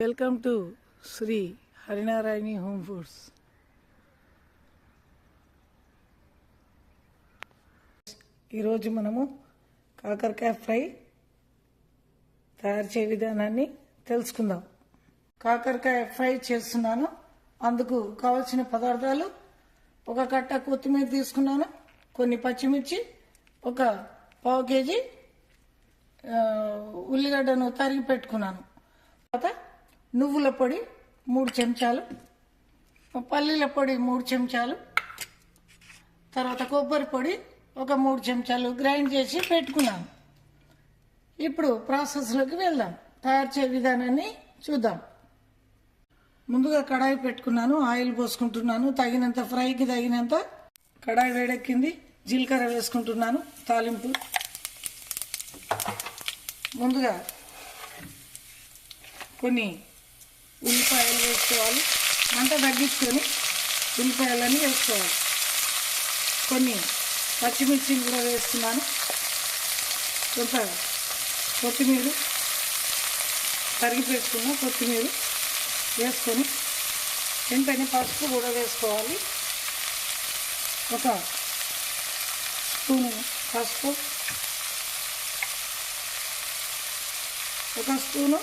Welcome to Shri Harinarayani home foods. ఈరోజు మనము కాకరకాయ ఫ్రై తయారు చేయ విధానాన్ని తెలుసుకుందాం. కాకరకాయ ఫ్రై చేస్తున్నాను. అందుకు కావలసిన పదార్థాలు ఒక కట్ట కొత్తిమీర తీసుకున్నాను. కొన్ని పచ్చిమిర్చి ఒక పావు కేజీ ఉల్లిగడ్డను తరిగి పెట్టుకున్నాను. తర్వాత నువ్వుల పొడి మూడు చెంచాలు పల్లీల పొడి మూడు చెంచాలు తర్వాత కొబ్బరి పొడి ఒక మూడు చెంచాలు గ్రైండ్ చేసి పెట్టుకున్నాను. ఇప్పుడు ప్రాసెస్లోకి వెళ్దాం. తయారు చేయ విధానాన్ని చూద్దాం. ముందుగా కడాయి పెట్టుకున్నాను ఆయిల్ పోసుకుంటున్నాను తగినంత ఫ్రైకి తగినంత కడాయి వేడెక్కింది జీలకర్ర వేసుకుంటున్నాను తాలింపు. ముందుగా కొన్ని ఉల్లిపాయలు వేసుకోవాలి. మంట తగ్గించుకొని ఉల్లిపాయలన్నీ వేసుకోవాలి. కొన్ని పచ్చిమిర్చిని కూడా వేస్తున్నాను. కొంత కొత్తిమీర తరిగి పెట్టుకున్న కొత్తిమీర వేసుకొని వెంటనే పసుపు కూడా వేసుకోవాలి. ఒక స్పూన్ పసుపు ఒక స్పూను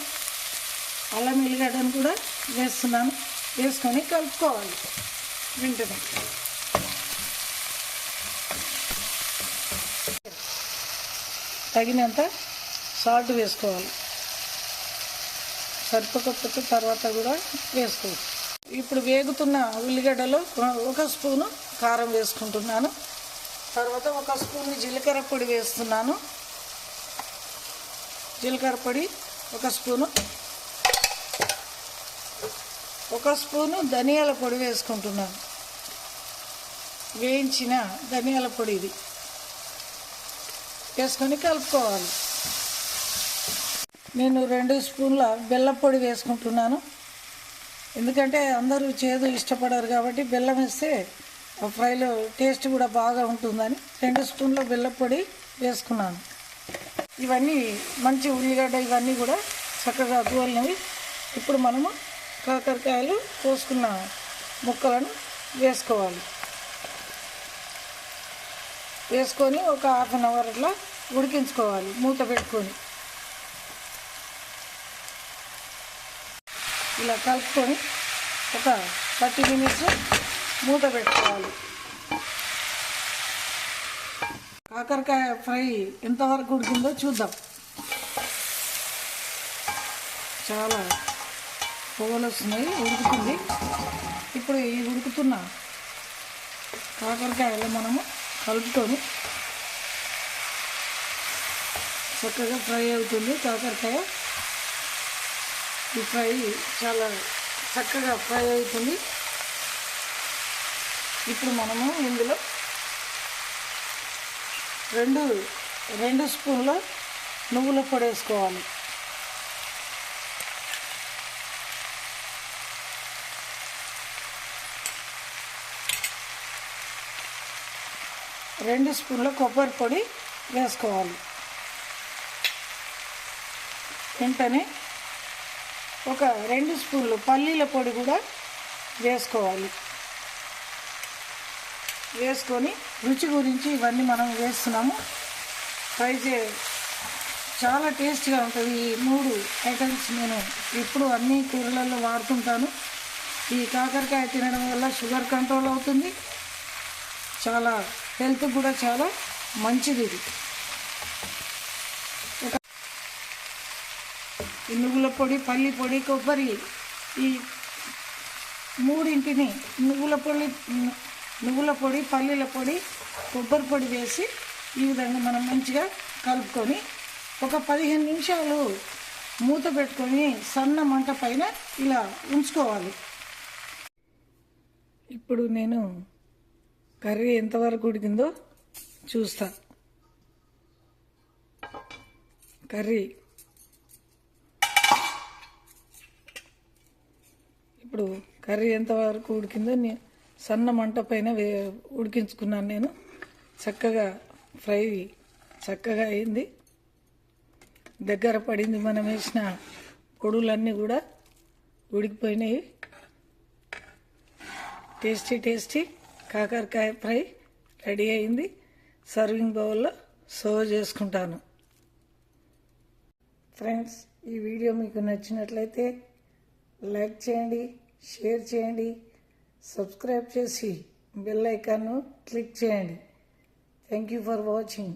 అల్లం ఎల్లిగడ్డను కూడా వేస్తున్నాను. వేసుకొని కలుపుకోవాలి వెంటనే. తగినంత సాల్ట్ వేసుకోవాలి. సరిపోకపోతే తర్వాత కూడా వేసుకోవచ్చు. ఇప్పుడు వేగుతున్న ఉల్లిగడ్డలో ఒక స్పూను కారం వేసుకుంటున్నాను. తర్వాత ఒక స్పూన్ జీలకర్ర పొడి వేస్తున్నాను. జీలకర్ర పొడి ఒక స్పూను ఒక స్పూను ధనియాల పొడి వేసుకుంటున్నాను. వేయించిన ధనియాల పొడి ఇది. వేసుకొని కలుపుకోవాలి. నేను రెండు స్పూన్ల బెల్లం పొడి వేసుకుంటున్నాను. ఎందుకంటే అందరూ చేదు ఇష్టపడరు కాబట్టి బెల్లం వేస్తే ఫ్రైలో టేస్ట్ కూడా బాగా ఉంటుందని రెండు స్పూన్ల బెల్లం పొడి వేసుకున్నాను. ఇవన్నీ మంచి ఉల్లిగడ్డ ఇవన్నీ కూడా చక్కగా గోలినవి. ఇప్పుడు మనము కాకరకాయలు కోసుకున్న ముక్కలను వేసుకోవాలి. వేసుకొని ఒక హాఫ్ అన్ అవర్ అట్లా ఉడికించుకోవాలి మూత పెట్టుకొని. ఇలా కలుపుకొని ఒక థర్టీ మినిట్స్ మూత పెట్టుకోవాలి. కాకరకాయ ఫ్రై ఎంతవరకు ఉడికిందో చూద్దాం. చాలా పొగలు వస్తున్నాయి ఉడుకుతుంది. ఇప్పుడు ఈ ఉడుకుతున్న కాకరకాయలు మనము కలుపుకొని చక్కగా ఫ్రై అవుతుంది. కాకరకాయ ఈ ఫ్రై చాలా చక్కగా ఫ్రై అవుతుంది. ఇప్పుడు మనము ఇందులో రెండు రెండు స్పూన్ల నువ్వుల పొడి వేసుకోవాలి. రెండు స్పూన్ల కొబ్బరి పొడి వేసుకోవాలి. వెంటనే ఒక రెండు స్పూన్లు పల్లీల పొడి కూడా వేసుకోవాలి. వేసుకొని రుచి గురించి ఇవన్నీ మనం వేస్తున్నాము. ఫ్రై చే చాలా టేస్ట్గా ఉంటుంది. ఈ మూడు ఐటమ్స్ నేను ఇప్పుడు అన్ని కూరలలో వాడుతుంటాను. ఈ కాకరకాయ తినడం వల్ల షుగర్ కంట్రోల్ అవుతుంది. చాలా హెల్త్ కూడా చాలా మంచిది ఇది. నువ్వుల పొడి పల్లి పొడి కొబ్బరి ఈ మూడింటిని నువ్వుల పొడి నువ్వుల పొడి పల్లీల పొడి కొబ్బరి పొడి వేసి ఈ విధంగా మనం మంచిగా కలుపుకొని ఒక పదిహేను నిమిషాలు మూత పెట్టుకొని సన్న మంట పైన ఇలా ఉంచుకోవాలి. ఇప్పుడు నేను కర్రీ ఎంతవరకు ఉడికిందో చూస్తా. కర్రీ. ఇప్పుడు కర్రీ ఎంతవరకు ఉడికిందో నేను సన్న మంట పైన వే ఉడికించుకున్నాను నేను. చక్కగా ఫ్రై చక్కగా అయింది. దగ్గర పడింది మనం వేసిన పొడులన్నీ కూడా ఉడికిపోయినాయి. Tasty tasty. కాకరకాయ ఫ్రై రెడీ అయింది. సర్వింగ్ బౌల్లో సర్వ్ చేసుకుంటాను. ఫ్రెండ్స్ ఈ వీడియో మీకు నచ్చినట్లయితే లైక్ చేయండి షేర్ చేయండి సబ్స్క్రైబ్ చేసి బెల్ ఐకాన్ను క్లిక్ చేయండి. Thank you for watching